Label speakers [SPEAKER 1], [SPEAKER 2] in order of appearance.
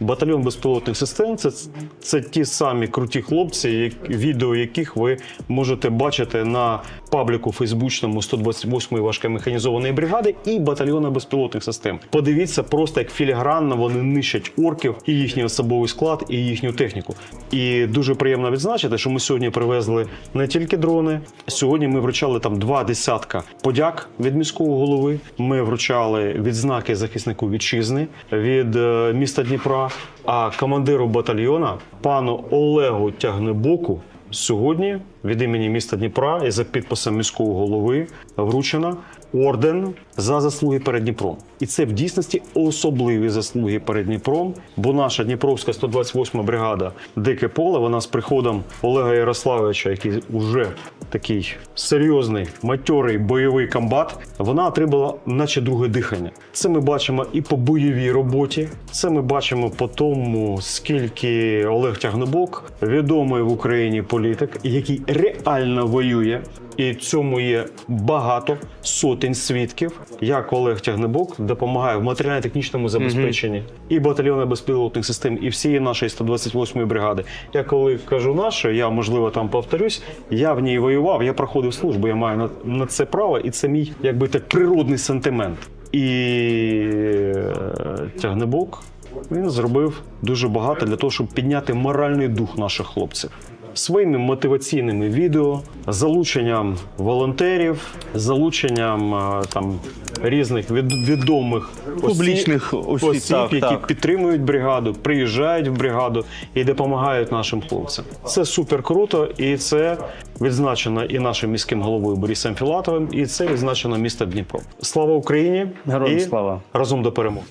[SPEAKER 1] Батальйон безпілотних систем. Це, це ті самі круті хлопці, як, відео яких ви можете бачити на пабліку фейсбучному 128-ї важкомеханізованої бригади і батальйону безпілотних систем. Подивіться просто, як філігранно вони нищать орків і їхній особовий склад, і їхню техніку. І дуже приємно відзначити, що ми сьогодні привезли не тільки дрони. Сьогодні ми вручали там два десятка подяк від міського голови. Ми вручали відзнаки захиснику вітчизни від е, міста Дніпра. А командиру батальйона пану Олегу Тягнебоку сьогодні від імені міста Дніпра і за підписом міського голови вручено орден за заслуги перед Дніпром. І це в дійсності особливі заслуги перед Дніпром, бо наша Дніпровська 128 бригада Дике поле, вона з приходом Олега Ярославовича, який вже такий серйозний, матьорий бойовий комбат, вона отримала наче друге дихання. Це ми бачимо і по бойовій роботі. Це ми бачимо по тому, скільки Олег Тягнебок, відомий в Україні політик, який реально воює. І цьому є багато сотень свідків, як Олег Тягнебок допомагає в матеріально-технічному забезпеченні і батальйону безпілотних систем, і всієї нашої 128-ї бригади. Я коли кажу наше, я можливо там повторюсь, я в ній воював, я проходив службу, я маю на, на це право, і це мій якби так природний сентимент. І е, Тягнебок він зробив дуже багато для того, щоб підняти моральний дух наших хлопців. Своїми мотиваційними відео, залученням волонтерів, залученням е, там різних від, відомих
[SPEAKER 2] Публічних осіб,
[SPEAKER 1] осіб,
[SPEAKER 2] так,
[SPEAKER 1] які
[SPEAKER 2] так.
[SPEAKER 1] підтримують бригаду, приїжджають в бригаду і допомагають нашим хлопцям. Це супер круто, і це відзначено і нашим міським головою Борисом Філатовим, і це відзначено місто Дніпро. Слава Україні!
[SPEAKER 2] Героям
[SPEAKER 1] і
[SPEAKER 2] слава!
[SPEAKER 1] разом до перемоги!